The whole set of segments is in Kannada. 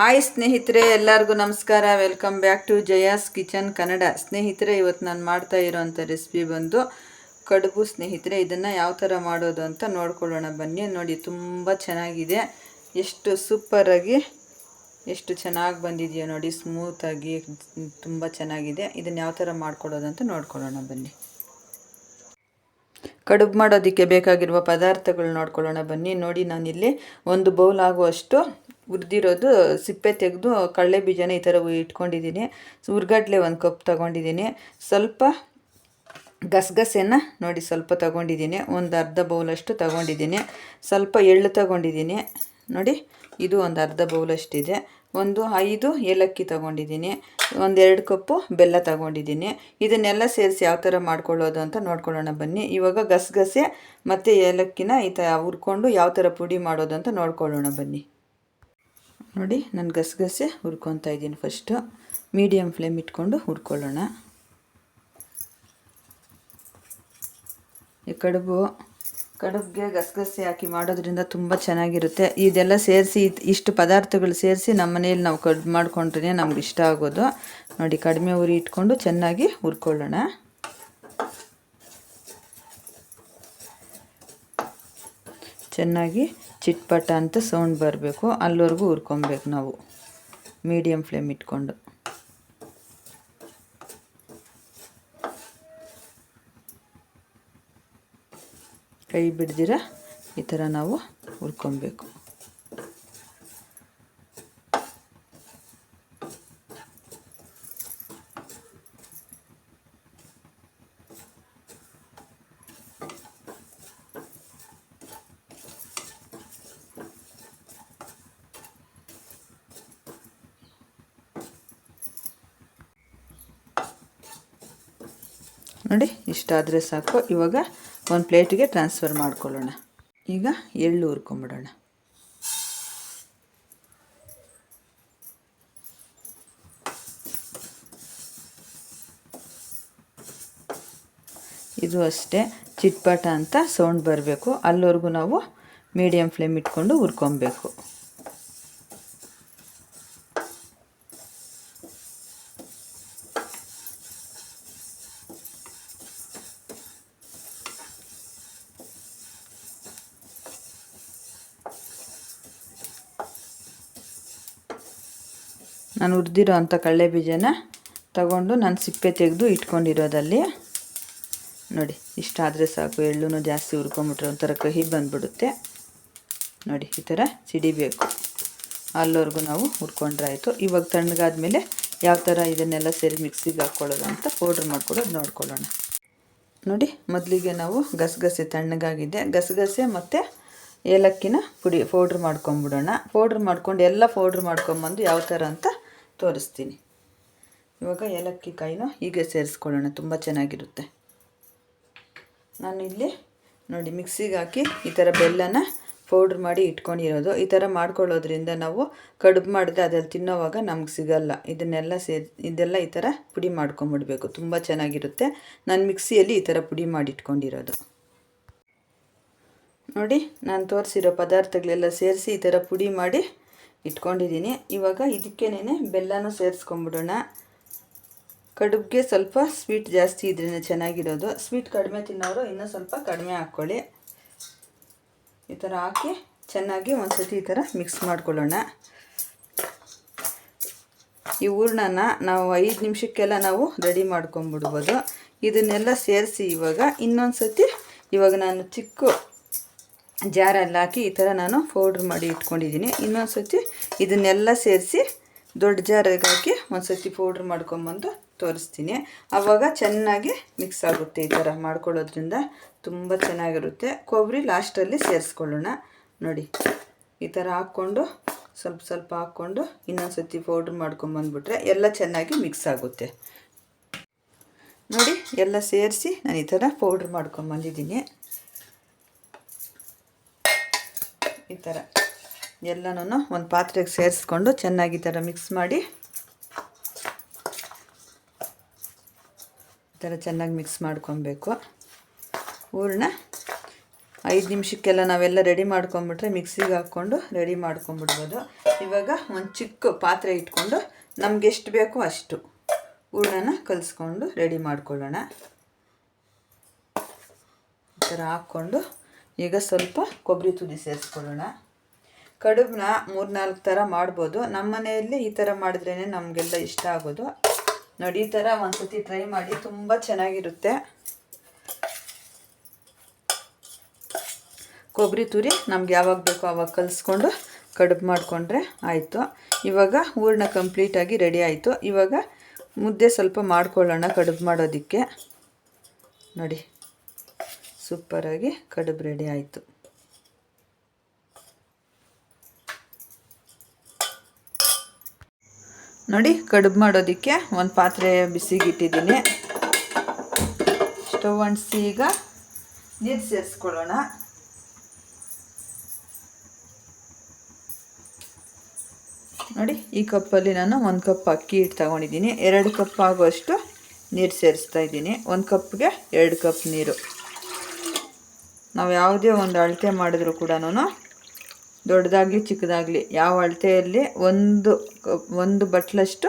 ಹಾಯ್ ಸ್ನೇಹಿತರೆ, ಎಲ್ಲರಿಗೂ ನಮಸ್ಕಾರ. Welcome back to Jaya's kitchen Kannada ಸ್ನೇಹಿತರೆ, ಇವತ್ತು ನಾನು ಮಾಡ್ತಾ ಇರೋವಂಥ ರೆಸಿಪಿ ಬಂದು ಕಡುಬು ಸ್ನೇಹಿತರೆ. ಇದನ್ನು ಯಾವ ಥರ ಮಾಡೋದು ಅಂತ ನೋಡ್ಕೊಳ್ಳೋಣ. ಬನ್ನಿ, ನೋಡಿ, ತುಂಬ ಚೆನ್ನಾಗಿದೆ. ಎಷ್ಟು ಸೂಪರಾಗಿ ಎಷ್ಟು ಚೆನ್ನಾಗಿ ಬಂದಿದೆಯೋ ನೋಡಿ ಸ್ಮೂತಾಗಿ ತುಂಬ ಚೆನ್ನಾಗಿದೆ. ಇದನ್ನು ಯಾವ ಥರ ಮಾಡ್ಕೊಳ್ಳೋದು ಅಂತ ನೋಡ್ಕೊಳ್ಳೋಣ. ಬನ್ನಿ. ಕಡುಬು ಮಾಡೋದಕ್ಕೆ ಬೇಕಾಗಿರುವ ಪದಾರ್ಥಗಳು ನೋಡ್ಕೊಳ್ಳೋಣ. ಬನ್ನಿ, ನೋಡಿ, ನಾನಿಲ್ಲಿ ಒಂದು ಬೌಲ್ ಆಗುವಷ್ಟು ಹುರಿದಿರೋದು ಸಿಪ್ಪೆ ತೆಗೆದು ಕಡಲೆ ಬೀಜನ ಈ ಥರ ಇಟ್ಕೊಂಡಿದ್ದೀನಿ. ಹುರ್ಗಡ್ಲೆ ಒಂದು ಕಪ್ ತಗೊಂಡಿದ್ದೀನಿ. ಸ್ವಲ್ಪ ಗಸಗಸೆನ ನೋಡಿ ಸ್ವಲ್ಪ ತಗೊಂಡಿದ್ದೀನಿ. ಒಂದು ಅರ್ಧ ಬೌಲಷ್ಟು ತಗೊಂಡಿದ್ದೀನಿ. ಸ್ವಲ್ಪ ಎಳ್ಳು ತಗೊಂಡಿದ್ದೀನಿ. ನೋಡಿ, ಇದು ಒಂದು ಅರ್ಧ ಬೌಲಷ್ಟಿದೆ. ಒಂದು ಐದು ಏಲಕ್ಕಿ ತಗೊಂಡಿದ್ದೀನಿ. ಒಂದೆರಡು ಕಪ್ಪು ಬೆಲ್ಲ ತಗೊಂಡಿದ್ದೀನಿ. ಇದನ್ನೆಲ್ಲ ಸೇರಿಸಿ ಯಾವ ಥರ ಮಾಡ್ಕೊಳ್ಳೋದು ಅಂತ ನೋಡ್ಕೊಳ್ಳೋಣ ಬನ್ನಿ. ಇವಾಗ ಗಸಗಸೆ ಮತ್ತು ಏಲಕ್ಕಿನ ಈ ಥರ ಹುರ್ಕೊಂಡು ಯಾವ ಥರ ಪುಡಿ ಮಾಡೋದು ಅಂತ ನೋಡ್ಕೊಳ್ಳೋಣ ಬನ್ನಿ. ನೋಡಿ, ನಾನು ಗಸಗಸೆ ಹುರ್ಕೊತಾ ಇದ್ದೀನಿ ಫಸ್ಟು ಮೀಡಿಯಮ್ ಫ್ಲೇಮ್ ಇಟ್ಕೊಂಡು ಹುರ್ಕೊಳ್ಳೋಣ. ಈ ಕಡುಬು ಕಡುಬಿಗೆ ಗಸಗಸೆ ಹಾಕಿ ಮಾಡೋದ್ರಿಂದ ತುಂಬ ಚೆನ್ನಾಗಿರುತ್ತೆ. ಇದೆಲ್ಲ ಸೇರಿಸಿ, ಇಷ್ಟು ಪದಾರ್ಥಗಳು ಸೇರಿಸಿ ನಮ್ಮ ಮನೇಲಿ ನಾವು ಕಡ್ ಮಾಡ್ಕೊಂಡ್ರೆ ನಮ್ಗೆ ಇಷ್ಟ ಆಗೋದು. ನೋಡಿ, ಕಡಿಮೆ ಉರಿ ಇಟ್ಕೊಂಡು ಚೆನ್ನಾಗಿ ಹುರ್ಕೊಳ್ಳೋಣ. ಚೆನ್ನಾಗಿ ಚಿಟ್ಪಟ ಅಂತ ಸೌಂಡ್ ಬರಬೇಕು. ಅಲ್ಲಿವರೆಗೂ ಹುರ್ಕೊಬೇಕು ನಾವು. ಮೀಡಿಯಮ್ ಫ್ಲೇಮ್ ಇಟ್ಕೊಂಡು. ಕೈ ಬಿಡ್ದಿರ? ಈ ಥರ ನಾವು ಹುರ್ಕೊಬೇಕು ನೋಡಿ ಇಷ್ಟಾದರೆ ಸಾಕು. ಇವಾಗ ಒಂದು ಪ್ಲೇಟಿಗೆ ಟ್ರಾನ್ಸ್ಫರ್ ಮಾಡ್ಕೊಳ್ಳೋಣ. ಈಗ ಎಳ್ಳು ಹುರ್ಕೊಂಬಿಡೋಣ. ಇದು ಅಷ್ಟೇ. ಚಿಟ್ಪಟ ಅಂತ ಸೌಂಡ್ ಬರಬೇಕು. ಅಲ್ಲಿವರೆಗೂ ನಾವು ಮೀಡಿಯಮ್ ಫ್ಲೇಮ್ ಇಟ್ಕೊಂಡು ಹುರ್ಕೊಬೇಕು. ನಾನು ಹುರಿದಿರೋ ಅಂಥ ಕಡಲೆ ಬೀಜನ ತಗೊಂಡು ನಾನು ಸಿಪ್ಪೆ ತೆಗೆದು ಇಟ್ಕೊಂಡಿರೋದಲ್ಲಿ. ನೋಡಿ ಇಷ್ಟಾದರೆ ಸಾಕು ಎಳ್ಳು ಜಾಸ್ತಿ ಹುರ್ಕೊಂಬಿಟ್ರೆ ಒಂಥರ ಕಹಿ ಬಂದುಬಿಡುತ್ತೆ. ನೋಡಿ, ಈ ಥರ ಸಿಡಿಬೇಕು. ಅಲ್ಲೋರೆಗೂ ನಾವು ಹುರ್ಕೊಂಡ್ರೆ ಆಯಿತು. ಇವಾಗ ತಣ್ಣಗಾದ್ಮೇಲೆ ಯಾವ ಥರ ಇದನ್ನೆಲ್ಲ ಸೇರಿ ಮಿಕ್ಸಿಗೆ ಹಾಕ್ಕೊಳ್ಳೋದು ಅಂತ ಪೌಡ್ರ್ ಮಾಡ್ಕೊಳ್ಳೋದು ನೋಡ್ಕೊಳ್ಳೋಣ. ನೋಡಿ, ಮೊದಲಿಗೆ ನಾವು ಗಸಗಸೆ ತಣ್ಣಗಾಗಿದೆ. ಗಸಗಸೆ ಮತ್ತು ಏಲಕ್ಕಿನ ಪುಡಿ ಪೌಡ್ರ್ ಮಾಡ್ಕೊಂಬಿಡೋಣ. ಪೌಡ್ರ್ ಮಾಡ್ಕೊಂಡು ಎಲ್ಲ ಪೌಡ್ರ್ ಮಾಡ್ಕೊಂಬಂದು ಯಾವ ಥರ ಅಂತ ತೋರಿಸ್ತೀನಿ. ಇವಾಗ ಏಲಕ್ಕಿ ಕಾಯಿನ ಹೀಗೆ ಸೇರಿಸ್ಕೊಳ್ಳೋಣ, ತುಂಬ ಚೆನ್ನಾಗಿರುತ್ತೆ. ನಾನಿಲ್ಲಿ ನೋಡಿ ಮಿಕ್ಸಿಗೆ ಹಾಕಿ ಈ ಥರ ಬೆಲ್ಲನ ಪೌಡ್ರ್ ಮಾಡಿ ಇಟ್ಕೊಂಡಿರೋದು. ಈ ಥರ ಮಾಡ್ಕೊಳ್ಳೋದ್ರಿಂದ ನಾವು ಕಡುಬು ಮಾಡಿದ್ರೆ ಅದ್ರಲ್ಲಿ ತಿನ್ನೋವಾಗ ನಮ್ಗೆ ಸಿಗಲ್ಲ. ಇದನ್ನೆಲ್ಲ ಸೇರಿ, ಇದೆಲ್ಲ ಈ ಥರ ಪುಡಿ ಮಾಡ್ಕೊಂಬಿಡ್ಬೇಕು. ತುಂಬ ಚೆನ್ನಾಗಿರುತ್ತೆ. ನಾನು ಮಿಕ್ಸಿಯಲ್ಲಿ ಈ ಥರ ಪುಡಿ ಮಾಡಿ ಇಟ್ಕೊಂಡಿರೋದು ನೋಡಿ, ನಾನು ತೋರಿಸಿರೋ ಪದಾರ್ಥಗಳೆಲ್ಲ ಸೇರಿಸಿ ಈ ಥರ ಪುಡಿ ಮಾಡಿ ಇಟ್ಕೊಂಡಿದ್ದೀನಿ. ಇವಾಗ ಇದಕ್ಕೇನೆ ಬೆಲ್ಲನೂ ಸೇರಿಸ್ಕೊಂಬಿಡೋಣ. ಕಡುಬಿಗೆ ಸ್ವಲ್ಪ ಸ್ವೀಟ್ ಜಾಸ್ತಿ ಇದ್ರೇ ಚೆನ್ನಾಗಿರೋದು. ಸ್ವೀಟ್ ಕಡಿಮೆ ತಿನ್ನೋರು ಇನ್ನೂ ಸ್ವಲ್ಪ ಕಡಿಮೆ ಹಾಕ್ಕೊಳ್ಳಿ. ಈ ಥರ ಹಾಕಿ ಚೆನ್ನಾಗಿ ಒಂದು ಸತಿ ಈ ಥರ ಮಿಕ್ಸ್ ಮಾಡ್ಕೊಳ್ಳೋಣ. ಈ ಹೂರ್ಣನ ನಾವು ಐದು ನಿಮಿಷಕ್ಕೆಲ್ಲ ನಾವು ರೆಡಿ ಮಾಡ್ಕೊಂಬಿಡ್ಬೋದು. ಇದನ್ನೆಲ್ಲ ಸೇರಿಸಿ ಇವಾಗ ಇನ್ನೊಂದು ಸತಿ ಇವಾಗ ನಾನು ಚಿಕ್ಕ ಜಾರಲ್ಲಿ ಹಾಕಿ ಈ ಥರ ನಾನು ಪೌಡ್ರ್ ಮಾಡಿ ಇಟ್ಕೊಂಡಿದ್ದೀನಿ. ಇನ್ನೊಂದು ಸತಿ ಇದನ್ನೆಲ್ಲ ಸೇರಿಸಿ ದೊಡ್ಡ ಜಾರಿಗೆ ಹಾಕಿ ಒಂದು ಸತಿ ಪೌಡ್ರ್ ಮಾಡ್ಕೊಂಬಂದು ತೋರಿಸ್ತೀನಿ. ಆವಾಗ ಚೆನ್ನಾಗಿ ಮಿಕ್ಸ್ ಆಗುತ್ತೆ ಈ ಥರ ಮಾಡ್ಕೊಳ್ಳೋದ್ರಿಂದ. ತುಂಬ ಚೆನ್ನಾಗಿರುತ್ತೆ. ಕೊಬ್ಬರಿ ಲಾಸ್ಟಲ್ಲಿ ಸೇರಿಸ್ಕೊಳ್ಳೋಣ. ನೋಡಿ, ಈ ಥರ ಹಾಕ್ಕೊಂಡು ಸ್ವಲ್ಪ ಸ್ವಲ್ಪ ಹಾಕ್ಕೊಂಡು ಇನ್ನೊಂದು ಸತಿ ಪೌಡ್ರ್ ಮಾಡ್ಕೊಂಬಂದ್ಬಿಟ್ರೆ ಎಲ್ಲ ಚೆನ್ನಾಗಿ ಮಿಕ್ಸ್ ಆಗುತ್ತೆ. ನೋಡಿ, ಎಲ್ಲ ಸೇರಿಸಿ ನಾನು ಈ ಥರ ಪೌಡ್ರ್ ಮಾಡ್ಕೊಂಬಂದಿದ್ದೀನಿ. ಈ ಥರ ಎಲ್ಲನೂ ಒಂದು ಪಾತ್ರೆಗೆ ಸೇರಿಸ್ಕೊಂಡು ಚೆನ್ನಾಗಿ ಈ ಥರ ಮಿಕ್ಸ್ ಮಾಡಿ ಈ ಥರ ಚೆನ್ನಾಗಿ ಮಿಕ್ಸ್ ಮಾಡ್ಕೊಬೇಕು. ಹೂರಣ ಐದು ನಿಮಿಷಕ್ಕೆಲ್ಲ ನಾವೆಲ್ಲ ರೆಡಿ ಮಾಡ್ಕೊಂಬಿಟ್ರೆ ಮಿಕ್ಸಿಗೆ ಹಾಕ್ಕೊಂಡು ರೆಡಿ ಮಾಡ್ಕೊಂಬಿಡ್ಬೋದು. ಇವಾಗ ಒಂದು ಚಿಕ್ಕ ಪಾತ್ರೆ ಇಟ್ಕೊಂಡು ನಮ್ಗೆ ಎಷ್ಟು ಬೇಕೋ ಅಷ್ಟು ಹೂರ್ಣನ ಕಲಿಸ್ಕೊಂಡು ರೆಡಿ ಮಾಡ್ಕೊಳ್ಳೋಣ. ಈ ಥರ ಹಾಕ್ಕೊಂಡು ಈಗ ಸ್ವಲ್ಪ ಕೊಬ್ಬರಿ ತುದಿ ಸೇರಿಸ್ಕೊಳ್ಳೋಣ. ಕಡುಬನ್ನ ಮೂರು ನಾಲ್ಕು ಥರ ಮಾಡ್ಬೋದು. ನಮ್ಮ ಮನೆಯಲ್ಲಿ ಈ ಥರ ಮಾಡಿದ್ರೇ ನಮಗೆಲ್ಲ ಇಷ್ಟ ಆಗೋದು. ನೋಡಿ, ಈ ಥರ ಒಂದ್ಸತಿ ಟ್ರೈ ಮಾಡಿ, ತುಂಬ ಚೆನ್ನಾಗಿರುತ್ತೆ. ಕೊಬ್ಬರಿ ತುರಿ ನಮ್ಗೆ ಯಾವಾಗ ಬೇಕೋ ಆವಾಗ ಕಲಿಸ್ಕೊಂಡು ಕಡುಬು ಮಾಡಿಕೊಂಡ್ರೆ ಆಯಿತು. ಇವಾಗ ಹೂರ್ಣ ಕಂಪ್ಲೀಟಾಗಿ ರೆಡಿ ಆಯಿತು. ಇವಾಗ ಮುದ್ದೆ ಸ್ವಲ್ಪ ಮಾಡ್ಕೊಳ್ಳೋಣ ಕಡುಬು ಮಾಡೋದಕ್ಕೆ. ನೋಡಿ. ಸೂಪರಾಗಿ ಕಡುಬು ರೆಡಿ ಆಯಿತು. ನೋಡಿ ಕಡುಬು ಮಾಡೋದಕ್ಕೆ ಒಂದು ಪಾತ್ರೆ ಬಿಸಿಗೆ ಇಟ್ಟಿದ್ದೀನಿ ಸ್ಟವ್ ಅಂಟಿಸಿ ಈಗ ನೀರು ಸೇರಿಸ್ಕೊಳ್ಳೋಣ. ನೋಡಿ ಈ ಕಪ್ಪಲ್ಲಿ ನಾನು ಒಂದು ಕಪ್ ಅಕ್ಕಿ ಹಿಟ್ಟು ತಗೊಂಡಿದ್ದೀನಿ. ಎರಡು ಕಪ್ ಆಗುವಷ್ಟು ನೀರು ಸೇರಿಸ್ತಾ ಇದ್ದೀನಿ. ಒಂದು ಕಪ್ಗೆ ಎರಡು ಕಪ್ ನೀರು. ನಾವು ಯಾವುದೇ ಒಂದು ಅಳತೆ ಮಾಡಿದ್ರು ಕೂಡ ದೊಡ್ಡದಾಗಲಿ ಚಿಕ್ಕದಾಗಲಿ ಯಾವ ಅಳತೆಯಲ್ಲಿ ಒಂದು ಒಂದು ಬಟ್ಲಷ್ಟು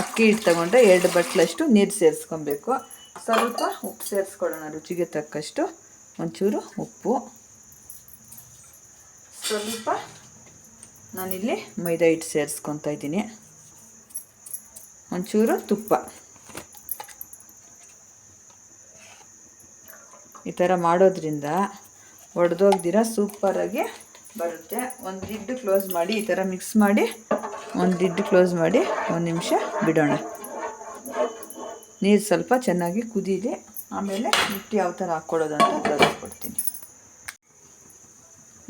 ಅಕ್ಕಿ ಹಿಟ್ಟು ತಗೊಂಡ್ರೆ ಎರಡು ಬಟ್ಲಷ್ಟು ನೀರು ಸೇರಿಸ್ಕೊಬೇಕು. ಸ್ವಲ್ಪ ಉಪ್ಪು ಸೇರಿಸ್ಕೊಳ್ಳೋಣ, ರುಚಿಗೆ ತಕ್ಕಷ್ಟು. ಒಂಚೂರು ಉಪ್ಪು. ಸ್ವಲ್ಪ ನಾನಿಲ್ಲಿ ಮೈದಾ ಹಿಟ್ಟು ಸೇರಿಸ್ಕೊತಾ ಇದ್ದೀನಿ. ಒಂಚೂರು ತುಪ್ಪ. ಈ ಥರ ಮಾಡೋದ್ರಿಂದ ಒಡೆದೋಗ್ದಿರ ಸೂಪರಾಗಿ ಬರುತ್ತೆ. ಒಂದು ಲಿಡ್ ಕ್ಲೋಸ್ ಮಾಡಿ ಈ ಥರ ಮಿಕ್ಸ್ ಮಾಡಿ, ಒಂದು ಲಿಡ್ ಕ್ಲೋಸ್ ಮಾಡಿ ಒಂದು ನಿಮಿಷ ಬಿಡೋಣ. ನೀರು ಸ್ವಲ್ಪ ಚೆನ್ನಾಗಿ ಕುದೀಲಿ, ಆಮೇಲೆ ಹಿಟ್ಟು ಯಾವ ಥರ ಹಾಕ್ಕೊಳ್ಳೋದು ಅಂತ ತೋರಿಸ್ಕೊಡ್ತೀನಿ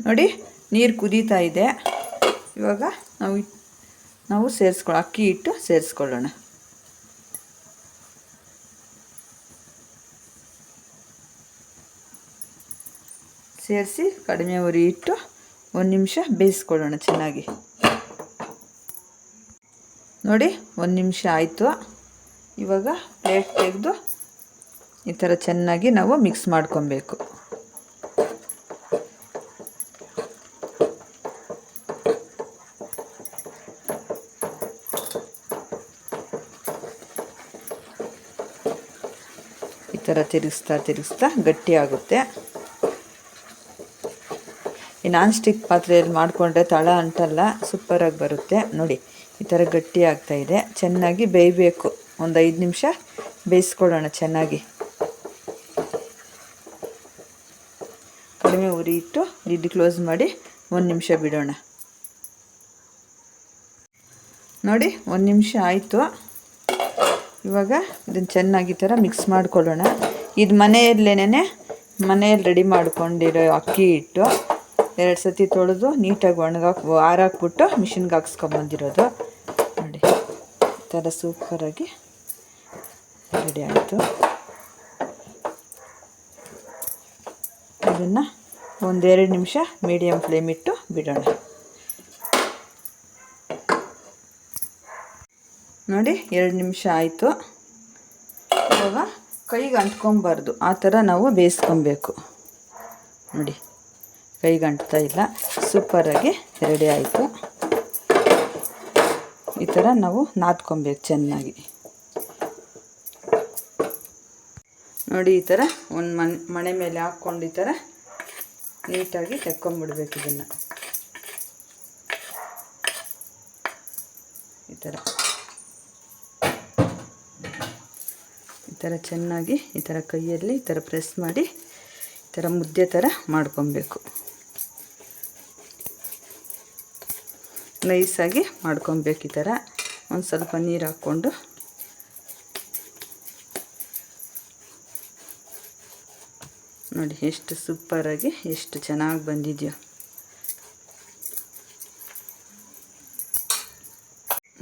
ನೋಡಿ, ನೀರು ಕುದೀತಾ ಇದೆ. ಇವಾಗ ನಾವು ನಾವು ಸೇರಿಸ್ಕೊಳ್ಳೋ ಅಕ್ಕಿ ಹಿಟ್ಟು ಸೇರಿಸ್ಕೊಳ್ಳೋಣ. ಸೇರಿಸಿ ಕಡಿಮೆ ಉರಿ ಇಟ್ಟು ಒಂದು ನಿಮಿಷ ಬೇಯಿಸ್ಕೊಳ್ಳೋಣ ಚೆನ್ನಾಗಿ. ನೋಡಿ, ಒಂದು ನಿಮಿಷ ಆಯಿತು. ಇವಾಗ ಪ್ಲೇಟ್ ತೆಗೆದು ಈ ಥರ ಚೆನ್ನಾಗಿ ನಾವು ಮಿಕ್ಸ್ ಮಾಡ್ಕೊಬೇಕು. ಈ ಥರ ತಿರುಗಿಸ್ತಾ ತಿರುಗಿಸ್ತಾ ಗಟ್ಟಿ ಆಗುತ್ತೆ. ಈ ನಾನ್ ಸ್ಟಿಕ್ ಪಾತ್ರೆಯಲ್ಲಿ ಮಾಡಿಕೊಂಡ್ರೆ ತಳ ಅಂಟಲ್ಲ ಸೂಪರಾಗಿ ಬರುತ್ತೆ. ನೋಡಿ, ಈ ಥರ ಗಟ್ಟಿ ಇದೆ. ಚೆನ್ನಾಗಿ ಬೇಯಬೇಕು. ಒಂದು ಐದು ನಿಮಿಷ ಬೇಯಿಸ್ಕೊಳ್ಳೋಣ ಚೆನ್ನಾಗಿ. ಕಡಿಮೆ ಉರಿ ಇಟ್ಟು ಲಿಡ್ ಕ್ಲೋಸ್ ಮಾಡಿ ಒಂದು ನಿಮಿಷ ಬಿಡೋಣ. ನೋಡಿ, ಒಂದು ನಿಮಿಷ ಆಯಿತು. ಇವಾಗ ಇದನ್ನು ಚೆನ್ನಾಗಿ ಥರ ಮಿಕ್ಸ್ ಮಾಡ್ಕೊಳ್ಳೋಣ. ಇದು ಮನೆಯಲ್ಲೇನೆ ಮನೆಯಲ್ಲಿ ರೆಡಿ ಮಾಡ್ಕೊಂಡಿರೋ ಅಕ್ಕಿ ಹಿಟ್ಟು. ಎರಡು ಸತಿ ತೊಳೆದು ನೀಟಾಗಿ ಒಣಗಾಕಿ ಆರಾಕ್ಬಿಟ್ಟು ಮಿಷಿನ್ಗೆ ಹಾಕ್ಸ್ಕೊಂಬಂದಿರೋದು ನೋಡಿ, ಈ ಥರ ಸೂಪರಾಗಿ ರೆಡಿ ಆಯಿತು. ಇದನ್ನು ಒಂದೆರಡು ನಿಮಿಷ ಮೀಡಿಯಮ್ ಫ್ಲೇಮ್ ಇಟ್ಟು ಬಿಡೋಣ. ನೋಡಿ, ಎರಡು ನಿಮಿಷ ಆಯಿತು. ಇವಾಗ ಕೈಗೆ ಅಂಟ್ಕೊಬಾರ್ದು. ಆ ಥರ ನಾವು ಬೇಯಿಸ್ಕೊಬೇಕು. ನೋಡಿ. ಕೈಗೆ ಅಂಟ್ತಾ ಇಲ್ಲ. ಸೂಪರಾಗಿ ರೆಡಿ ಆಯಿತು. ಈ ಥರ ನಾವು ನಾದ್ಕೊಬೇಕು ಚೆನ್ನಾಗಿ. ನೋಡಿ, ಈ ಥರ ಒಂದು ಮನೆ ಮಣೆ ಮೇಲೆ ಹಾಕ್ಕೊಂಡು ಈ ಥರ ನೀಟಾಗಿ ತೆಕ್ಕೊಂಬಿಡ್ಬೇಕು ಇದನ್ನು. ಈ ಥರ. ಈ ಥರ ಚೆನ್ನಾಗಿ ಈ ಥರ ಕೈಯಲ್ಲಿ ಈ ಥರ ಪ್ರೆಸ್ ಮಾಡಿ ಈ ಥರ ಮುದ್ದೆ ಥರ ಮಾಡ್ಕೊಬೇಕು. ನೈಸಾಗಿ ಮಾಡ್ಕೊಬೇಕು ಈ ಥರ ಒಂದು ಸ್ವಲ್ಪ ನೀರು ಹಾಕ್ಕೊಂಡು. ನೋಡಿ ಎಷ್ಟು ಸೂಪರಾಗಿ ಎಷ್ಟು ಚೆನ್ನಾಗಿ ಬಂದಿದೆಯೋ.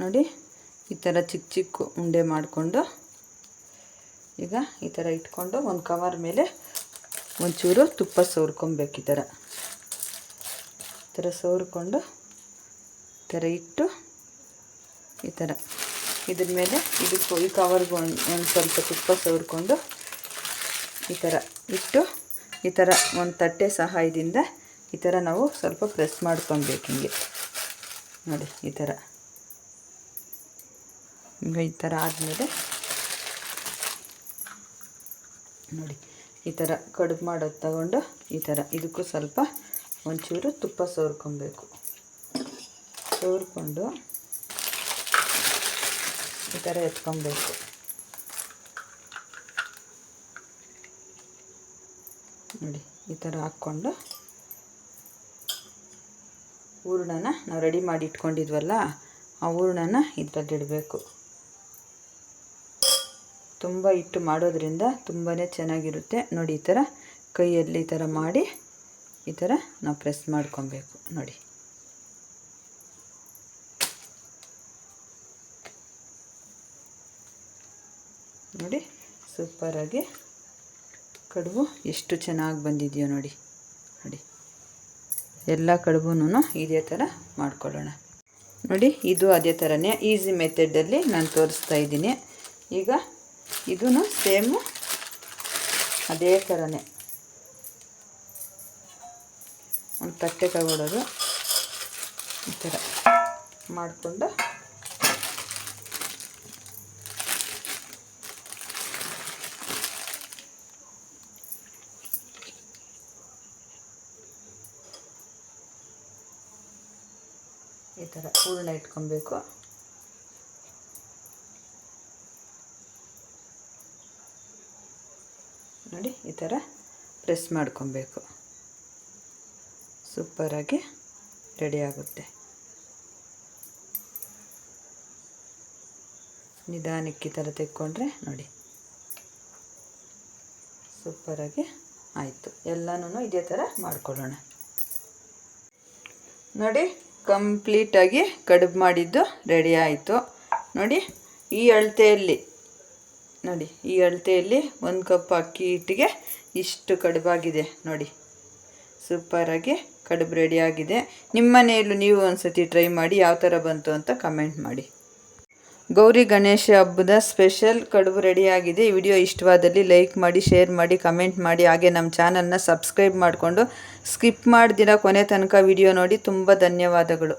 ನೋಡಿ ಈ ಥರ ಚಿಕ್ಕ ಚಿಕ್ಕ ಉಂಡೆ ಮಾಡಿಕೊಂಡು ಈಗ ಈ ಥರ ಇಟ್ಕೊಂಡು ಒಂದು ಕವರ್ ಮೇಲೆ ಒಂಚೂರು ತುಪ್ಪ ಸೋರ್ಕೊಬೇಕು ಈ ಥರ ಈ ಥರ ಸವರ್ಕೊಂಡು ಈ ಥರ ಇಟ್ಟು ಈ ಥರ ಇದ್ರ ಮೇಲೆ ಇದಕ್ಕೂ ಈ ಕವರ್ಗೆ ಒಂದು ಒಂದು ಸ್ವಲ್ಪ ತುಪ್ಪ ಸವರ್ಕೊಂಡು ಈ ಥರ ಇಟ್ಟು ಈ ಥರ ಒಂದು ತಟ್ಟೆ ಸಹಾಯದಿಂದ ಈ ಥರ ನಾವು ಸ್ವಲ್ಪ ಪ್ರೆಸ್ ಮಾಡ್ಕೊಬೇಕು ಹಿಂಗೆ. ನೋಡಿ ಈ ಥರ. ಹಿಂಗೆ ಈ ಥರ ಆದಮೇಲೆ ನೋಡಿ ಈ ಥರ ಕಡುಬು ಮಾಡೋದು ತಗೊಂಡು ಈ ಥರ ಇದಕ್ಕೂ ಸ್ವಲ್ಪ ಒಂಚೂರು ತುಪ್ಪ ಸೋರ್ಕೊಬೇಕು ಸೋರ್ಕೊಂಡು ಈ ಥರ ಎತ್ಕೊಬೇಕು. ನೋಡಿ, ಈ ಥರ ಹಾಕ್ಕೊಂಡು ಹೂರ್ಣನ ನಾವು ರೆಡಿ ಮಾಡಿ ಇಟ್ಕೊಂಡಿದ್ವಲ್ಲ, ಆ ಹೂರ್ಣನ ಇದರಲ್ಲಿ ಇಡಬೇಕು. ತುಂಬ ಇಟ್ಟು ಮಾಡೋದ್ರಿಂದ ತುಂಬಾ ಚೆನ್ನಾಗಿರುತ್ತೆ. ನೋಡಿ, ಈ ಥರ ಕೈಯಲ್ಲಿ ಈ ಥರ ಮಾಡಿ ಈ ಥರ ನಾವು ಪ್ರೆಸ್ ಮಾಡ್ಕೊಬೇಕು. ನೋಡಿ. ನೋಡಿ ಸೂಪರಾಗಿ ಕಡುಬು ಎಷ್ಟು ಚೆನ್ನಾಗಿ ಬಂದಿದೆಯೋ ನೋಡಿ. ನೋಡಿ, ಎಲ್ಲ ಕಡುಬುನೂ ಇದೇ ಥರ ಮಾಡ್ಕೊಳ್ಳೋಣ. ನೋಡಿ, ಇದು ಅದೇ ಥರನೇ ಈಸಿ ಮೆಥಡಲ್ಲಿ ನಾನು ತೋರಿಸ್ತಾ ಇದ್ದೀನಿ. ಈಗ ಇದೂ ಸೇಮು ಅದೇ ಥರನೇ. ಒಂದು ತಟ್ಟೆ ತಗೊಳ್ಳೋದು ಈ ಥರ ಮಾಡಿಕೊಂಡು ಈ ಥರ ಹೂರಣ ಇಟ್ಕೊಬೇಕು. ನೋಡಿ, ಈ ಥರ ಪ್ರೆಸ್ ಮಾಡ್ಕೊಬೇಕು. ಸೂಪರಾಗಿ ರೆಡಿ ಆಗುತ್ತೆ. ನಿಧಾನಕ್ಕೆ ಈ ಥರ ತೆಕ್ಕೊಂಡ್ರೆ ನೋಡಿ. ಸೂಪರಾಗಿ ಆಯಿತು. ಎಲ್ಲನೂ ಇದೇ ಥರ ಮಾಡ್ಕೊಳ್ಳೋಣ. ನೋಡಿ ಕಂಪ್ಲೀಟಾಗಿ ಕಡುಬು ಮಾಡಿದ್ದು ರೆಡಿ ಆಯಿತು. ನೋಡಿ, ಈ ಅಳತೆಯಲ್ಲಿ, ನೋಡಿ, ಈ ಅಳತೆಯಲ್ಲಿ ಒಂದು ಕಪ್ ಅಕ್ಕಿ ಹಿಟ್ಟಿಗೆ ಇಷ್ಟು ಕಡುಬಾಗಿದೆ. ನೋಡಿ, ಸೂಪರಾಗಿ ಕಡುಬು ರೆಡಿಯಾಗಿದೆ ನಿಮ್ಮ ಮನೆಯಲ್ಲೂ ನೀವು ಒಂದು ಸತಿ ಟ್ರೈ ಮಾಡಿ ಯಾವ ಥರ ಬಂತು ಅಂತ ಕಮೆಂಟ್ ಮಾಡಿ. ಗೌರಿ ಗಣೇಶ ಹಬ್ಬದ ಸ್ಪೆಷಲ್ ಕಡುಬು ರೆಡಿಯಾಗಿದೆ. ಈ ವಿಡಿಯೋ ಇಷ್ಟವಾದಲ್ಲಿ ಲೈಕ್ ಮಾಡಿ, ಶೇರ್ ಮಾಡಿ, ಕಮೆಂಟ್ ಮಾಡಿ. ಹಾಗೆ ನಮ್ಮ ಚಾನಲ್ನ ಸಬ್ಸ್ಕ್ರೈಬ್ ಮಾಡಿಕೊಂಡು ಸ್ಕಿಪ್ ಮಾಡ್ದಿರ ಕೊನೆ ತನಕ ವಿಡಿಯೋ ನೋಡಿ. ತುಂಬ ಧನ್ಯವಾದಗಳು.